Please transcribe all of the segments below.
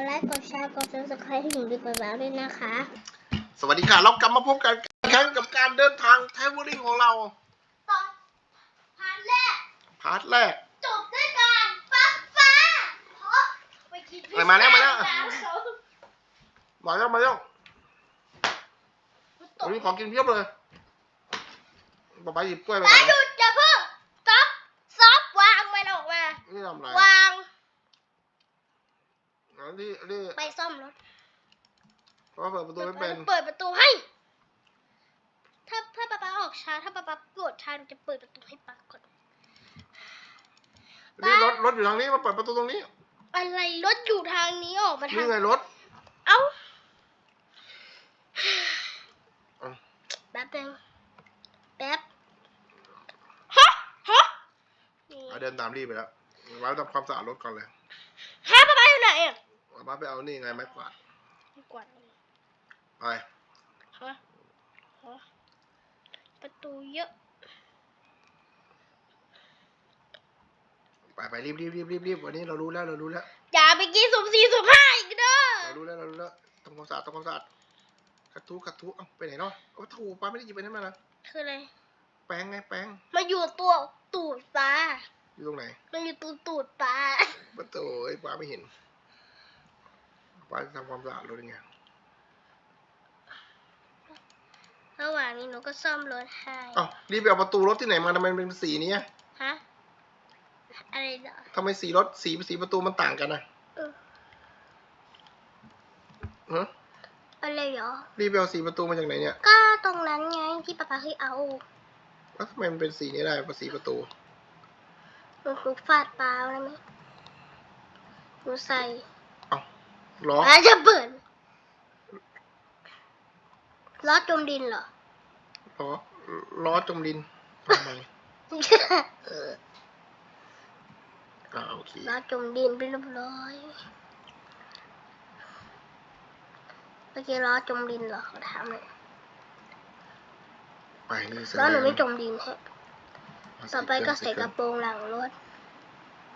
ดไลค์กดแชร์กดซับสไครต์ให้หนูดีกว่าแล้วด้วยนะคะ สวัสดีค่ะเรากลับมาพบกันอีกครั้งกับการเดินทางไทวริงของเรา ตอนพาร์ทแรกพาร์ทแรก จบด้วยการฟ้าฟ้าเพราะไปกินพิซอะไรมาแล้วมาแล้วซ่ร้นเขามาแล้วมาแล้วตวันกนี้ของกินเพียบเลยป๊าป๊าหยิบกล้วยมาป้าก่อนหยุนะดอย่าเพิ่งซอฟซอฟวางมันออกมานี่ทำอะไร วางอ๋อ นี่นี่ไปซ่อมรถเพราะว่าเปิดประตูไม่เป็นเปิดประตูให้ ถ้าถ้าป๊าป๊าออกช้าถ้าป๊าป๊ากดช้าหนูจะเปิดประตูให้ป๊าก่อนนี่รถรถอยู่ทางนี้มาเปิดประตูตรงนี้ อะไรรถอยู่ทางนี้ออกมาทานี่งไงรถเอ้าเอ้าแป๊บนึงแป๊บฮะฮะนี่เอาเดินตามรีบไปแล้วป๊าทำความสะอาดรถก่อนเลยฮะป๊าป๊าอยู่ไหนอะ ป๊าไปเอานี่ไงไม้กวาดไม่กวาดเลยไปฮะฮะประตูเยอะ ไปไปรีบรีบรีบรีบรีบวันนี้เรารู้แล้วเรารู้แล้วอย่าไปกินสุ่มสี่สุ่มห้าอีกเด้อเรารู้แล้วเรารู้แล้วทำความสะอาดทำความสะอาดกระทู้กระทู้เอ้าไปไหนเนาะโอ้ถูป้าไม่ได้หยิบไปนั่นมาละคืออะไรแป้งไงแป้งมาอยู่ตัวตูดปลาอยู่ตรงไหนมันอยู่ตูดตูดปลาประตูไอ้ยป้าไม่เห็น ป้าจะทำความสะอาดรถยังไงระหว่างนี้หนูก็ซ่อมรถให้เอ้ารีบไปเอาประตูรถที่ไหนมาทำไมมันเป็นสีนี้อะฮะอะไรเหรอทำไมสีรถสีสีประตูมันต่างกันนะเออฮะอะไรเหรอรีบไปเอาสีประตูมาจากไหนเนี่ย ก็ตรงนั้นไงที่ป๊าป๊าเคยเอาแล้วทำไมมันเป็นสีนี้ได้สีประตูหนูหนูฟาดปลาแล้วไหมหนูใส่ เอ้าล้ออาจะเปิดล้อจมดินเหรอล้อล้อจมดินทำไมเอออ่าโอเคล้อจมดินไปเรียบร้อยเมื่อกี้ล้อจมดินเหรอขอถามหน่อยไปนี่เสร็จล้อหนูแล้วไม่จมดินฮะเอาต่อไปก็ใส่เคกรื่ระองโปรงหลังรถ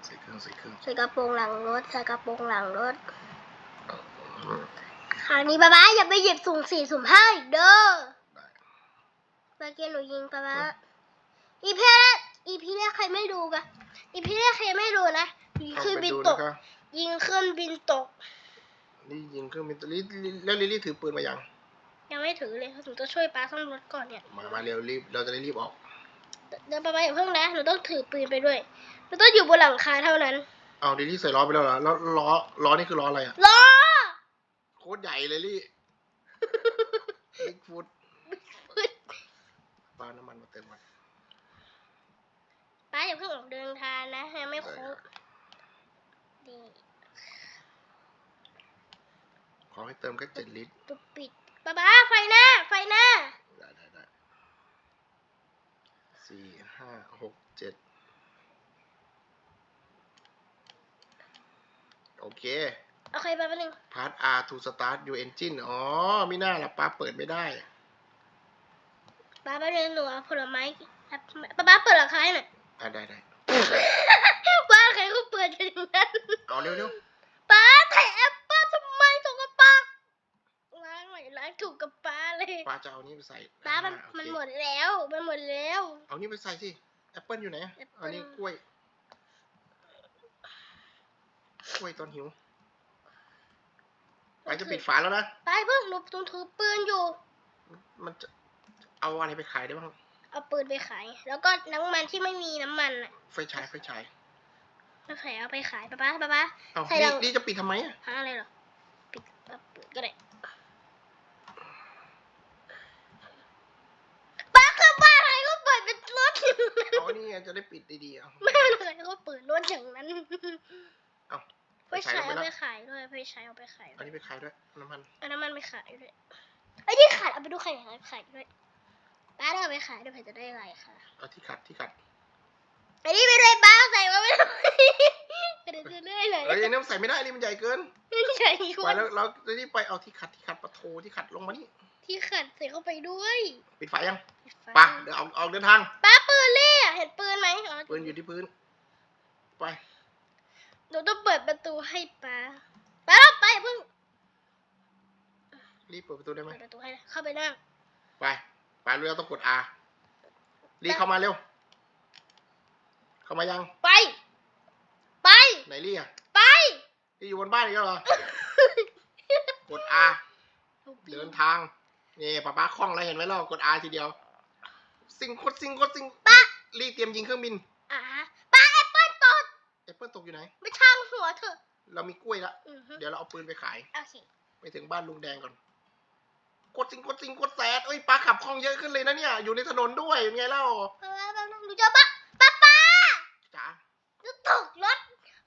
ใส่เครื่องใส่เครื่องใส่กระโปรงหลังรถใส่กระโปรงหลังรถอืม คราวนี้ป๊าป๊าอย่าไปหยิบสุ่มสี่สุ่มห้าอีกเด้อได้เมื่อกี้หนูยิงป๊าป๊าอีพีแรกอีพีแรกใครไม่ดูกันอีพีแรกใครไม่ดูนะยิงเอาเครื่องไปบินดูตนะกครับยิงเครื่องบินตกนี่ยิงเครื่องบินลิลิแล้วลิลี่ถือปืนมายังยังไม่ถือเลยหนูจะช่วยป๊าซ่อมรถก่อนเนี่ยมามาเร็วรีบเราจะได้รีบออกเดินป๊าป๊าอย่าเพิ่งนะหนูต้องถือปืนไปด้วยหนูต้องอยู่บนหลังคาเท่านั้น เอาลิลี่ใส่ล้อไปแล้วเหรอแล้วล้อล้อนี่คือล้ออะไรอะล้อโคตรใหญ่เลยลี่ บิ๊กฟุตปาน้ำมันมาเติมก่อนป๊าอย่าเพิ่งออกเดินทางนะยังไม่ครบดีขอให้เติมแค่เจ็ดลิตรตุบปิดป๊าป๊าไฟหน้า ไฟหน้า ได้ได้ได้สี่ห้าหกเจ็ดโอเค โอเคแป๊บนึงพาร์ท R to start your engine อ๋อไม่น่าละป้าเปิดไม่ได้ป๊าแป๊บนึงหนูเอาผลไม้ป๊าป๊าเปิดหลังคาให้หน่อยอะได้ได้ป้าใครก็เปิดกันอย่างนั้นเอาเร็วเร็วป้าถ่ายแอปเปิ้ลทำไมสกปรกล้างหน่อยล้างถูกกับป้าเลยป้าจะเอานี่ไปใส่ป้ามันอ่โอเคมันหมดแล้วมันหมดแล้ว เอานี่ไปใส่สิแอปเปิลอยู่ไหนแอปเปิ้ลอันนี้กล้วยกล้วยตอนหิว ไปจะปิดฝาแล้วนะป้าเพิ่งหนูตรงถือปืนอยู่ มันจะเอาอะไรไปขายได้บ้าง เอาปืนไปขาย แล้วก็น้ำมันที่ไม่มีน้ำมันอะไฟฉายไฟฉายแล้วใส่เอาไปขายป้าป้าป้าป้าเอาใส่นี่ดังนี่จะปิดทำไมอะหาอะไรเหรอ ปิดเอาเปิดก็ได้ป้าคือป้าใครก็เปิดเป็นรถอย่างนั้นเอานี่ไงจะได้ปิดดีๆเอาไม่ใครก็เปิดรถอย่างนั้นเอา ไปใช้ลงเอาแล้วไปขายด้วยไปใช้เอาไปขายอันนี้ไปขายด้วยน้ำมันเอาน้ำมันไปขายด้วยไอ้ยที่ขายเอาไปดูใครขายขายด้วยป้าได้เอาไปขายด้วยเผื่อจะได้อะไรค่ะเอาที่ขัดที่ขัดไอ้นี่ไปเลยป้าใส่มาไม่ได้เดี๋ยวจะเลื่อยเลยเอ้ยอันนี้มันใส่ไม่ได้นี่มันใหญ่เกินใหญ่กไปว่าแล้วเราจะรีบไปเอาที่ขัดที่ขัดปะโทที่ขัดลงมานี่ที่ขัดใส่เข้าไปด้วย ปิดฝายังไปะเดี๋ยวเอาเอาเดินทางป้าปืนเล่อะเห็นปืนไหมอ๋อปืนอยู่ที่พื้นไป หนูต้องเปิดประตูให้ป้าป้าเราไปรีบเปิดประตูได้ไหมเปิดประตูให้เข้าไปนั่งไปไปเรือต้องกด R รีบเข้ามาเร็ว เข้ามายัง ไป ไป ไหนรีอะไปรีอยู่บนบ้านอีกแล้วเหรอกด R เดินทางนี่ป้าป้าคล่องแล้วเห็นไหมล่ะกด R ทีเดียวซิงกดซิงกดซิงป้ารีบเตรียมยิงเครื่องบิน อ่าป้าแอปเปิ้ลต ดแอปเปิลตกอยู่ไหน ไม่ช่างหัวเถอะเรามีกล้วยละอือฮึเดี๋ยวเราเอาปืนไปขาย โอเคไปถึงบ้านลุงแดงก่อน กดซิงกดซิงกดแสดเอ้ยป้าขับคล่องเยอะขึ้นเลยนะเนี่ย อยู่ในถนนด้วยเป็นไงเล่าป้าป้าป้าหนูจะป้าป้าป้าจ๋าหนูตกรถ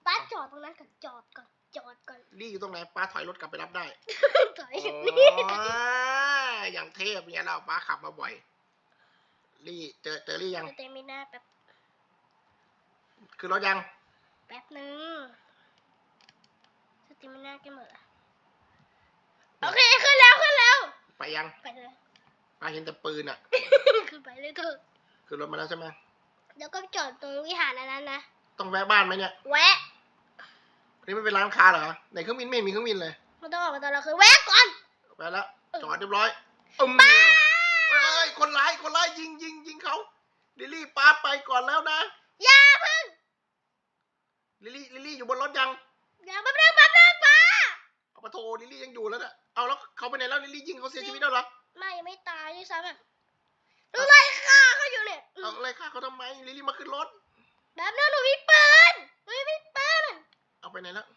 ป้าจอดตรงนั้นก่อนจอดก่อนจอดก่อนลี่อยู่ตรงไหนป้าถอยรถกลับไปรับได้ถอยโอ้อยู่นี่ยอย่างเทพเนี่ยเราป้าขับมาบ่อย ลี่เจอเจอลี่ยัง เตมิน่าแป๊บคือรถยัง แป๊บนึงสเตมิน่าแกหมดละโอเค ขึ้นแล้ว ขึ้นแล้ว ไปยัง ไปเลยป้าเห็นแต่ปืนอะ ขึ้นไปเลยเถอะคือรถมาแล้วใช่ไหมแล้วก็จอดตรงวิหารอันนั้นนะ ต้องแวะบ้านไหมเนี่ย แวะ นี่ไม่เป็นร้านค้าเหรอในเครื่องบินไม่เห็นมีเครื่องบินเลย มันต้องออกมาตอนเราคือแวะก่อน แวะแล้วเออจอดเรียบร้อยอึมเอ้ย คนร้าย คนร้ายยิงยิงยิงเขา ลิลลี่ป้าไปก่อนแล้วนะ อย่าเพิ่ง ลิลลี่ลิลลี่อยู่บนรถยังอย่าแป๊บนึงแป๊บนึงป้าเอาปะโทลิลลี่ยังอยู่แล้วน่ะเอาแล้วเขาไปไหนแล้วลิลลี่ยิงเขาเสียชีวิตแล้วเหรอไม่ยังไม่ตายด้วยซ้ำอะดูไล่ฆ่าเขาอยู่เนี่ยอืเอามอะไรฆ่าเขาทำไมลิลลี่มาขึ้นรถแป๊บนึงหนูมีปืนหนูมีปืนเอาไปไหนแล้ว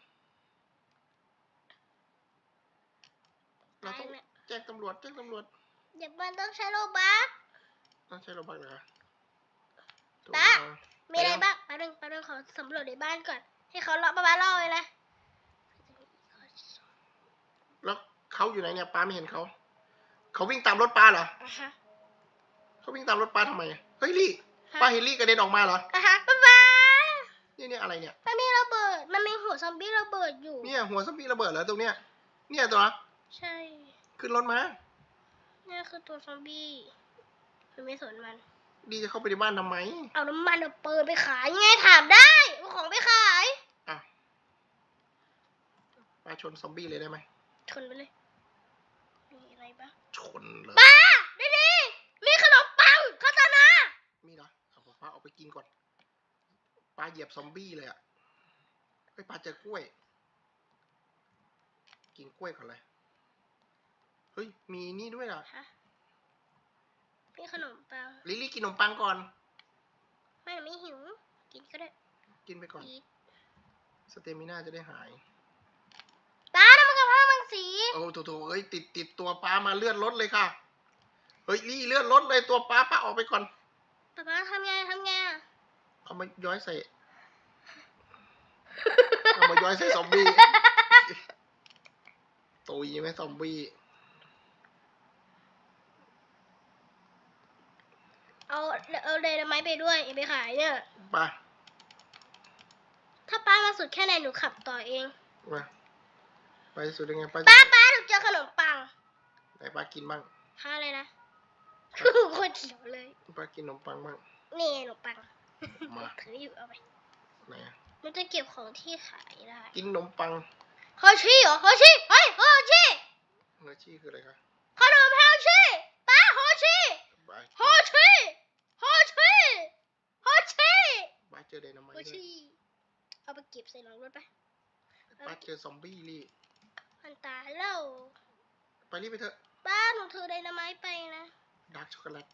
เราต้องตายเนี่ยแจ้งตำรวจแจ้งตำรวจเดี๋ยวมันต้องใช้โลบัคต้องใช้รถบัสเหรอคะโทรตา มามีอะไรบ้างแป๊บนึงแป๊บนึงขอสำรวจในบ้านก่อน ให้เขาเลาะประมาณเล่าเลยนะแล้วเขาอยู่ไหนเนี่ยป้าไม่เห็นเขา เขาวิ่งตามรถป้าเหรออะฮะเขาวิ่งตามรถป้าทำไมอะเฮ้ยลี่ฮะป้าเห็นลี่กระเด็นออกมาเหรออะฮะป๊าป๊านี่เนี่ยอะไรเนี่ยมันมีระเบิด มันมีหัวซอมบี้ระเบิดอยู่ เนี่ยหัวซัมบี้ระเบิดเหรอตรงเนี้ยเนี่ยตัวใช่ ขึ้นรถมานี่คือตัวซอมบี้มันไม่สนมัน ดีจะเข้าไปในบ้านทำไมเอาน้ำมันเอาปืนไปขายยังไงถามได้เอาของไปขายอะป้าชนซอมบี้เลยได้ไหมชนไปเลย มีอะไรบ้างชนเลยป้าดีดีมีขนมปังคาตานะมีเหรอเอาป้าเอาไปกินก่อนป้าเหยียบซอมบี้เลยอะเฮ้ยป้าเจอกล้วย กินกล้วยก่อนเลยเฮ้ยมีนี่ด้วยเหรอฮะ มีขนมปัง ลิลลี่กินขนมปังก่อน ไม่ไม่หิว กินก็ได้กินไปก่อนอีทสเตมิน่าจะได้หายป้าน้ำมันกับผ้ามังสีโอ้โถโถเอ้ยติดติดตัวป้ามาเลื่อนรถเลยค่ะ เฮ้ยลี่เลื่อนรถเลยตัวป้าป้าออกไปก่อนป้าป้าทำไงทำไงอะเอามาย้อยใส่ เอามาย้อยใส่ซอมบี้ ตุยไหมซอมบี้ เอาเอาเดนไม้ไปด้วยเอาไปขายเนี่ย ไปถ้าป้ามาสุดแค่ไหนหนูขับต่อเอง มา ไปสุดยังไงไปป้าป้าหนูเจอขนมปังไหนป้ากินบ้างฮะอะไรนะโคตรเขียวเลย ป้ากินขนมปังบ้าง นี่ขนมปังมาถืออยู่เอาไปไหนอะมันจะเก็บของที่ขายได้ กินขนมปังฮอชี่เหรอฮอชี่เฮ้ยฮอชี่เนื้อชี่คืออะไรคะขนมฮอชี่ป้าฮอชี่บ้าฮอชี่ฮอชี่ฮอชี่ บ้า เจอไดนาไมฮอต์ด้วยชี่เอาไปเก็บใส่หลังรถไปป้าเจอซอมบี้ลี่มันตายแล้วไปรีบไปเถอะป้าหนูถือไดนาไมต์ไปนะดาร์กช็อกโกแลต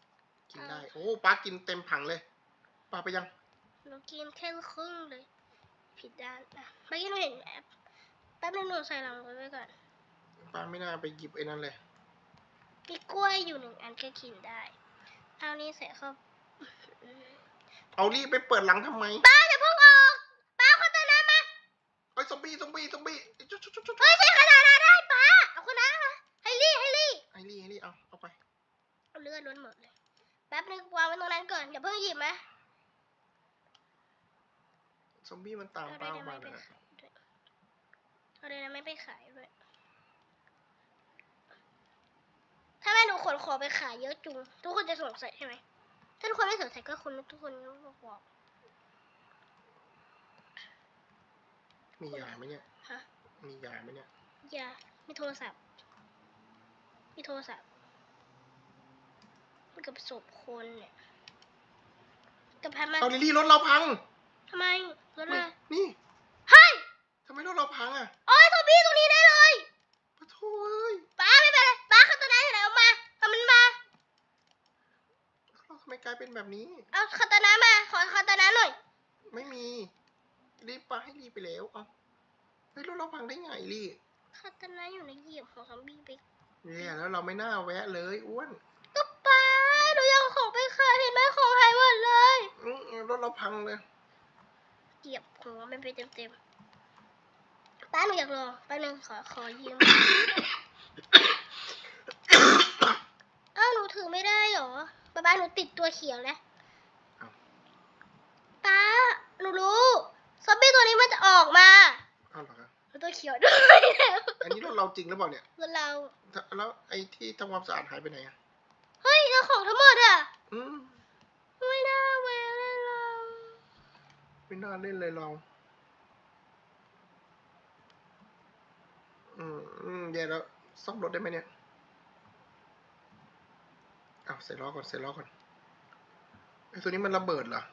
กินเอาได้ โอ้ป้ากินเต็มผังเลยป้าไปยัง หนูกินแค่ครึ่งเลย ผิดด้านอะเมื่อกี้หนูเห็นแอปแป๊บนึงหนูใส่หลังรถไว้ก่อน ป้าไม่น่าไปหยิบไอ้นั่นเลย มีกล้วยอยู่หนึ่งอันก็กินได้ เอานี่ใส่เข้าอืม เอารีบไปเปิดหลังทำไมป้าอย่าเพิ่งออกป้าเอาขนาดมาไอ้ยซอมบี้ซอมบี้ซอมบี้จุ๊บจุ๊บจุ๊บจุ๊บเฮ้ยใส่ขนาดได้ป้าเอาขนาดมาให้ลี่ให้ลี่ไอ้ลี่ไอ้ลี่เอาเอาไปเอาเลือดล้วนหมดเลยแป๊บนึงวางไว้ตรงนั้นก่อนอย่าเพิ่งหยิบนะซอมบี้มันตามเอาป้าได้ออกมาไม่เลยไปขายด้วยเอาได้ไม่ไปขายด้วยถ้าแม่หนูขนของไปขายเยอะจุงทุกคนจะสงสัยใช่ไหม ถ้าทุกคนไม่สงสัยก็คุณทุกคนก็บอกมียาไหมเนี่ย ฮะ มียาไหมเนี่ยอย่ามีโทรศัพท์ มีโทรศัพท์มันกับศพคนเนี่ยกับพันมันเอาลิลลี่รถเราพังทำไมรถอะไรนี่ เฮ้ยทำไมรถเราพังอะ โอ้ยโทบี้ตรงนี้ได้เลย ปะโถเอ้ย ป้าไม่เป็นไรป้าคาตานาอยู่ไหนเอามาเอามันมา เราทำไม กลายเป็นแบบนี้ เอาคาตานามา ขอคาตานาหน่อย ไม่มี รีบไปให้รีบไปแล้วเอาเฮ้ยรถเราพังได้ไงลี่คาตานาอยู่ในเหยียบของซอมบี้ไปเนี่ยแล้วเราไม่น่าแวะเลยอ้วนก็ป้าหนูอยากเอาของไปขายเห็นไหมของหายหมดเลยอื้อรถเราพังเลยเหยียบหัวมันไปเต็มๆป้าหนูอยากลองแป๊บนึงขอขอยืม อ้าวหนูถือไม่ได้เหรอป้าป้า หนูติดตัวเขียวแล้วเอ้าป้าหนูรู้ซอมบี้ตัวนี้มันจะออกมาเอาเหรอครับหนูตัวเขียวด้วยแล้วอันนี้รถเราจริงหรือเปล่าเนี่ยแล้วเรา แล้วไอ้ที่ทำความสะอาดหายไปไหนอะเฮ้ยแล้วของทั้งหมดอะอืมไม่น่าแวะเลยเราไม่น่าเล่นเลยเราอืมอืมแย่แล้วซ่อมรถได้ไหมเนี่ยเอา ใส่ล้อก่อนใส่ล้อก่อนไอ้ตัวนี้มันระเบิดเหรอ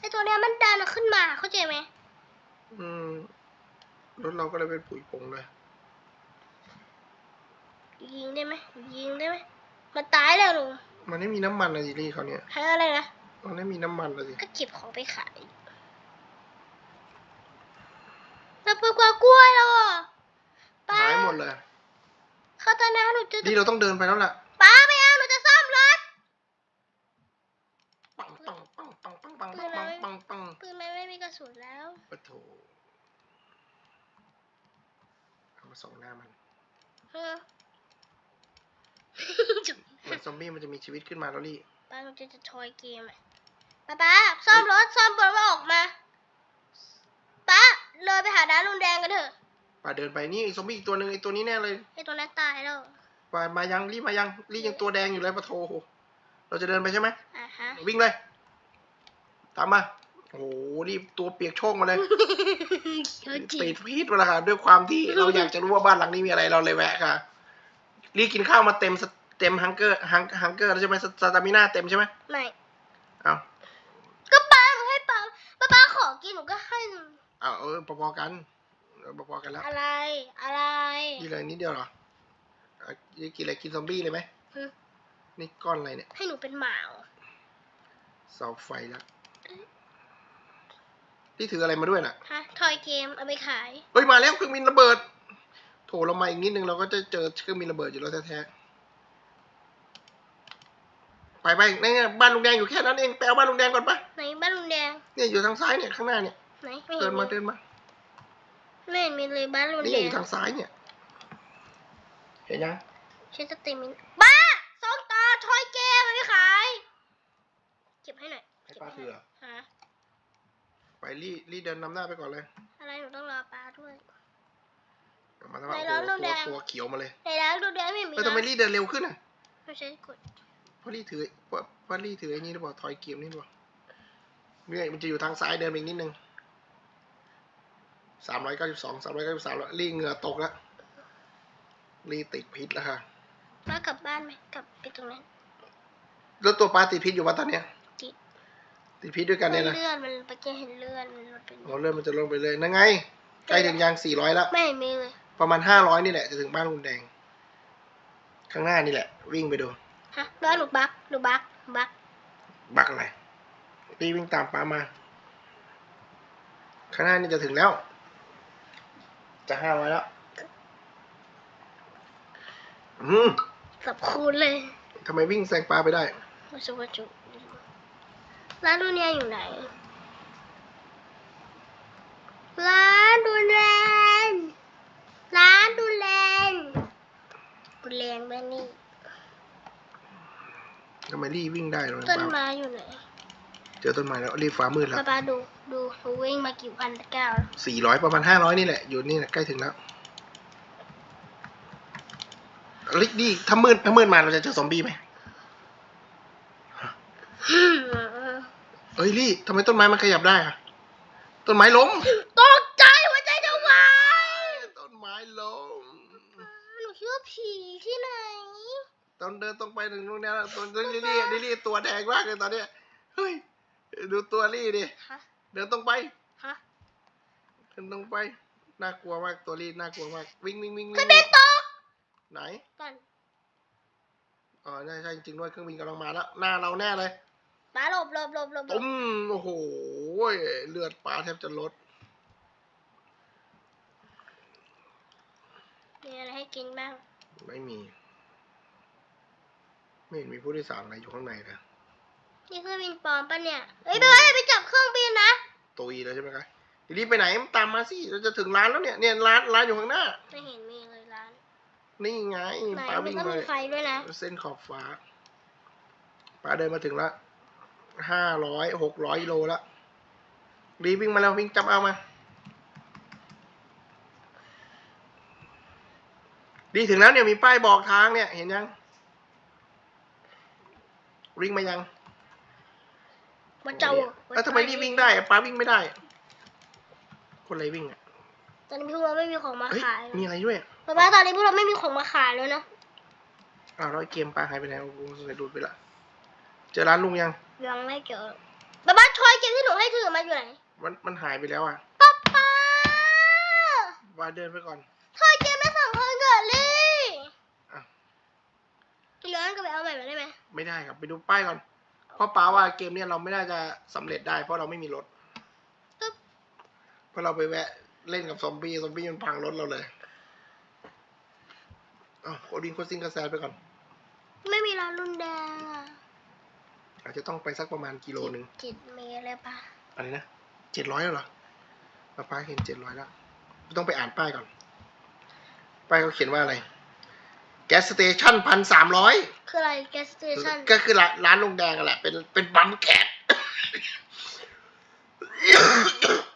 ไอตัวเนี้ยมันดันขึ้นมาเข้าใจไหมอืมรถเราก็เลยเป็นปุ๋ยผงเลยยิงได้ไหมยิงได้ไหมมันตายแล้วหนูมันไม่มีน้ำมันอะจิลี่เขาเนี่ยให้อะไรนะมันไม่มีน้ำมันเลยสิก็เก็บของไปขายเราไปกว่ากล้วยแล้วอะป้าหายหมดเลยคาตานาหนูจะ นี่เราต้องเดินไปแล้วล่ะ ระสุนแล้วปะโถเอามาส่องหน้ามันเออจุ๊บเหมือนซอมบี้มันจะมีชีวิตขึ้นมาแล้วลี่ป้าหนูจะจะทอยเกมอะป้าป้าซ่อมรถซ่อมรถมาออกมาป้าเลยไปหาด้านลุงแดงกันเถอะป่าเดินไปนี่ไอ้ซอมบี้อีกตัวหนึ่งไอ้ตัวนี้แน่เลยไอตัวนั้นตายแล้วป่ามายังรีบมายังรีบยังตัวแดงอยู่เลยปะโถเราจะเดินไปใช่ไหมอะฮะวิ่งเลยตามมา โอ้โหรีบตัวเปียกโชกมาเลยเยอะจริปิงดพีดมาแล้วค่ะด้วยความที่เราอยากจะรู้ว่าบ้านหลังนี้มีอะไรเราเลยแวะค่ะ รีบกินข้าวมาเต็มสเต็มฮังเกอร์ฮังฮังเกอร์แล้วใช่ไหมสสตามิน่าเต็มใช่ไหมไม่เอาก็ป้าหนูให้ป้าป้าป้าขอกินหนูก็ให้หนูเอาเออพอๆกันเออพอๆกันแล้ว อะไรอะไรนี่เลยนิดเดียวเหรอเอานี่กินอะไรกินซอมบี้เลยไหมฮึนี่ก้อนอะไรเนี่ย ให้หนูเป็นหมาเหรอเสาไฟแล้ว นี่ถืออะไรมาด้วยน่ะฮะทอยเกมเอาไปขาย เฮ้ยมาแล้วเครื่องบินระเบิด โถเรามาอีกนิดนึงเราก็จะเจอเครื่องบินระเบิดอยู่แล้วแท้ๆ ไปไปนี่ไงบ้านลุงแดงอยู่แค่นั้นเองไปเอาบ้านลุงแดงก่อนปะไหนบ้านลุงแดงเนี่ยอยู่ทางซ้ายเนี่ยข้างหน้าเนี่ย ไหนไม่เดิเห็นนมามีเดินมา ไม่เห็นมีเลยบ้านลุงนี่แดองยู่ทางซ้ายเนี่ย เห็นยังฉันจะเต็มมินบ้าสองตาทอยเกมเอาไปขายเก็บให้หน่อยให้ป้าถือเหรอฮะไป รีรีเดินนำหน้าไปก่อนเลยอะไรหนูต้องรอป้าด้วยเอามาทำไมไหนโอ้ร้านลุโหงแดตัวงตัวเขียวมาเลยในร้านลุงแดงไม่มีเออทำไมรีเดินเร็วขึ้นอะไม่ใช่กดเพราะรีถือเพราะเพราะรีถือไอ้นี่หรือเปล่าทอยเกมนี่หรือเปล่าเนี่ยมันจะอยู่ทางซ้ายเดินไปอีกนิดนึงสามร้อยเก้าสิบสองสามร้อยเก้าสิบสามแล้วรีเหงื่อตกแล้วรีติดพิษแล้วค่ะป้ากลับบ้านไหมกลับไปตรงนั้น แล้วตัวปลาติดพิษอยู่วะตอนเนี้ย ติดติดพิษด้วยกันเนี่ยนะเลื่อนมันเมื่อกี้เห็นเลื่อนมันลดไปเราเริ่มมันจะลงไปเลยนั่นไง ใกล้ถึงยางสี่ร้อยแล้ว ไม่เห็นมีเลย ประมาณห้าร้อยนี่แหละจะถึงบ้านลุงแดง ข้างหน้านี่แหละ วิ่งไปดูฮะบ้านหนูบักหนูบักหนูบักบักอะไรรีบวิ่งตามป้ามา ข้างหน้านี่จะถึงแล้ว จะห้าร้อยแล้ว อืมสับคูณเลยทำไมวิ่งแซงป้าไปได้มาสุวจุ ร้านดูเนี่ยอยู่ไหน ร้านดูแลนร้านดูแลนดูแลนแม่นี่ทำไมรีบวิ่งได้หรอต้นป้าไม้อยู่ไหน เจอต้นไม้แล้วรีบฟ้ามืดแล้วป้าป้าดูดูหนูวิ่งมากี่พันก้าวแล้วสี่ร้อยประมาณห้าร้อยนี่แหละ อยู่นี่แหละใกล้ถึงแล้วลิกดีถ้ามืดถ้ามืดมาเราจะเจอซอมบี้ไหม เอ้ยลี่ทำไมต้นไม้มันขยับได้อะต้นไม้ล้ม ตกใจหัวใจจะวายต้นไม้ล้ม หนูคิดว่าผีที่ไหน ตอนเดินตรงไปถึงตรงเนี้ยตัวลิลลี่ลิลลี่ตัวแดงมากเลยตอนเนี้ยเฮ้ยดูตัวลี่ดิฮะ เดินตรงไปฮะ เดินตรงไปน่ากลัวมากตัวลี่น่ากลัวมากวิ่งวิ่งวิ่งเครื่วิ่องงบินตกไหนก่อนอ๋อใช่ใช่จริงๆด้วยเครื่องบินกำลังมาแล้วหน้าเราแน่เลย ป้าหลบหลบหลบหลบหลตุ้บมโอ้โหเลือดปลาแทบจะลด มีอะไรให้กินบ้าง ไม่มี ไม่เห็นมีผู้โดยสารอะไรอยู่ข้างในเลยนี่เครื่องบินปลอมปะเนี่ยเอ้ยไปว่าอย่าไปจับเครื่องบินนะ ตุยแล้วใช่ไหมครับรีบไปไหนตามมาสิเราจะถึงร้านแล้วเนี่ยเนี่ยร้านร้านอยู่ข้างหน้า ไม่เห็นมีเลยร้านนี่ไงไหนปลามันวิ่งก็มามีไฟด้วยนะ เส้นขอบฟ้าปลาเดินมาถึงละ ห้าร้อยหกร้อยโลละรีบวิ่งมาแล้ววิ่งจับเอามา ดีถึงแล้วเนี่ยมีป้ายบอกทางเนี่ยเห็นยังวิ่งมายังมาเจ้าแล้วทำไมนี่วิ่งได้อะป้าวิ่งไม่ได้ คนอะไรวิ่งอะตอนนี้พวกเราไม่มีของมาเฮ้ยขายมีอะไรด้วยป๊าป้าตอนนี้พวกเราไม่มีของมาขายแล้วนะอ้าวแล้วไอ้เกมปลาหายไปไหนโอ้โหสงสัยดูดไปละเจอร้านลุงยัง ยังไม่เจอป๊าป้าทอยเกมที่หนูให้ถือมาอยู่ไหนมันมันหายไปแล้วอะป๊าป้าว่าเดินไปก่อนทอยเกมไม่สั่งคนเกิดเลยอะย้อนกลับไปเอาใหม่มาได้ไหมไม่ได้ครับไปดูป้ายก่อนเพราะป้าว่าเกมเนี้ยเราไม่น่าจะสำเร็จได้ เพราะเราไม่มีรถตึ๊บเพราะเราไปแวะเล่นกับซอมบี้ซอมบี้มันพังรถเราเลยอ้าวโคดินโคซิงกระแซดไปก่อน ไม่มีร้านรุ่นแดงอะ อาจจะต้องไปสักประมาณกิโลหนึ่งจิตเมย์เลยปะอะไรนะเจ็ดร้อยแล้วเหรอป้าป้าเห็นเจ็ดร้อยแล้วต้องไปอ่านป้ายก่อน ป้ายเขาเขียนว่าอะไร แก๊สสเตชันพันสามร้อยคืออะไรแกสเตชันก็คือร้านร้านลุงแดงอะแหละ เป็นเป็นปั๊มแก๊ส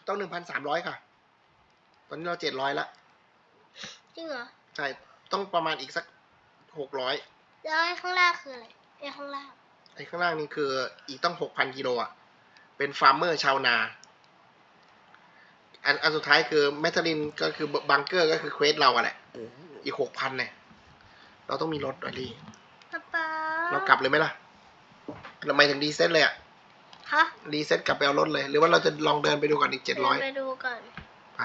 ต้องหนึ่งพันสามร้อยค่ะ ตอนนี้เราเจ็ดร้อยละจริงเหรอ ใช่ ต้องประมาณอีกสักหกร้อยแล้วไอ้ข้างล่างคืออะไรไอ้ข้างล่าง ไอ้ข้างล่างนี่คืออีกต้องหกพันกิโลอะ เป็นฟาร์มเมอร์ชาวนาอันอันสุดท้ายคือแมทลินก็คือบังเกอร์ก็คือเควสเราอะแหละ อีกหกพันเนี่ย เราต้องมีรถดอลลี่ป๊าป๊าเรากลับเลยไหมล่ะเราไม่ถึงดีเซ็ตเลยอะฮะ รีเซ็ตกลับไปเอารถเลย หรือว่าเราจะลองเดินไปดูก่อนอีกเจ็ดร้อยไปดูก่อน ไป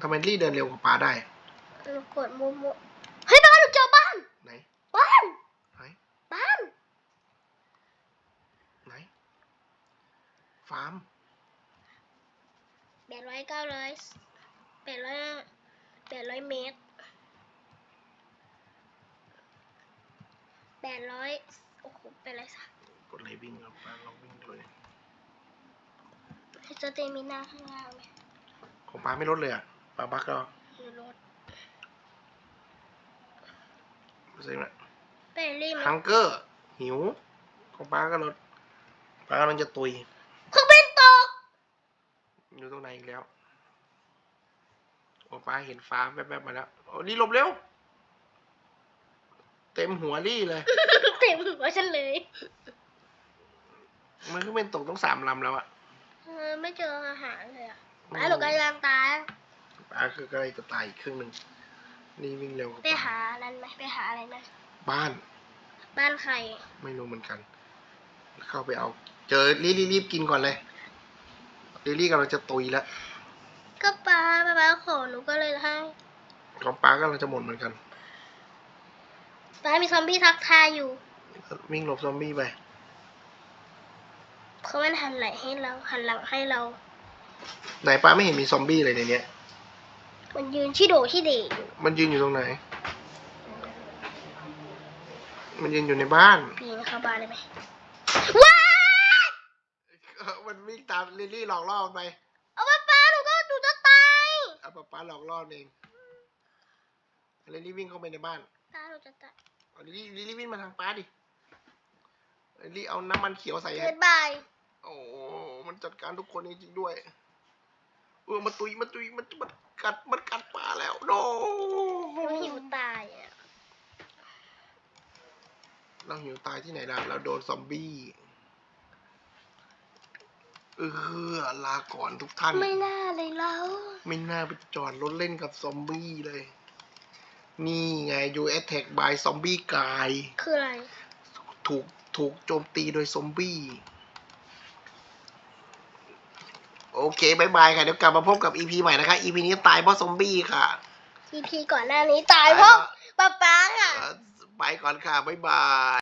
ทำไมรีเดินเร็วกว่าป้าได้หนูกดมุมมุเฮ้ยบ้านหนูเจอบ้าน ไหน บ้าน ไหน บ้าน ไหน ฟาร์ม แปดร้ อยเก้าร้อยแปดร้อยแปดร้อยเมตรแปดร้อยโอ้โหแปดร้อยสามกดเลยวิ่งครับป้าลองวิ่งดูเลยให้เจอเตมินาข้างล่างไหมของป้าไม่ลดเลยอะป้าบักก็อยู่รถรู้สึกนะไปรีบไหมฮังเกอร์หิวของป้าก็ลดป้ากำลังจะตุย เครื่องบินตก อยู่ตรงไหนอีกแล้วโอ้ป้าเห็นฟ้าแวบๆมาแล้วโอ้นี่หลบเร็ว เต็มหัวรี่เลย เต็มหัวฉันเลยมันคือเป็นตกต้องสามลำแล้วอะเออไม่เจออาหารเลยอะป้าหนูกำลังตายป้าคือก็เลยจะตายอีกครึ่งหนึ่งนี่วิ่งเร็วกว่าไปหานั้นไหมไปหาอะไรไหมบ้าน บ้านใคร ไม่รู้เหมือนกัน เข้าไปเอา เจอรีบรีบกินก่อนเลย ลิลลี่กำลังจะตุยแล้ว ก็ป้าป้าป้าขอหนูก็เลยให้ของป้ากำลังจะหมดเหมือนกันป้ามีซอมบี้ทักทายอยู่วิ่งหลบซอมบี้ไปเขาไม่หันไหลให้เราหันหลังให้เราไหนป้าไม่เห็นมีซอมบี้เลยในเนี้ย มันยืนที่โดที่เดอยู่มันยืนอยู่ตรงไหน มันยืนอยู่ในบ้านปีนเข้าบ้านได้ไหมว้าย มันวิ่งตามลิลลี่หลอกล่อมันไปเอาป้าป้าหนูก็หนูจะตายเอาป๊าป๊าหลอกล่อมันเองลิลลี่วิ่งเข้าไปในบ้านป้าหนูจะตายเอาลิลลี่ลิลลี่วิ่งมาทางป้าดิลิลลี่เอาน้ำมันเขียวใส่เกิให้ดบายโอ้โหมันจัดการทุกคนจริงๆด้วยเออมันตุยมันตุยมันมันกัดมันกัดปลาแล้วโนหนูหิวตายอะเราหิวตายที่ไหนล่ะเราโดนซอมบี้ เออลาก่อนทุกท่าน ไม่น่าเลยเราไม่น่าไปจอดรถเล่นกับซอมบี้เลย นี่ไง you attack by zombie guy คืออะไร ถูกถูกโจมตีโดยซอมบี้ โอเคบายบายค่ะ เดี๋ยวกลับมาพบกับ EP ใหม่นะคะ EP นี้ตายเพราะซอมบี้ค่ะ EP ก่อนหน้านี้ตายเพราะป๊าป๊าอะเอ่อไปก่อนค่ะบ๊ายบาย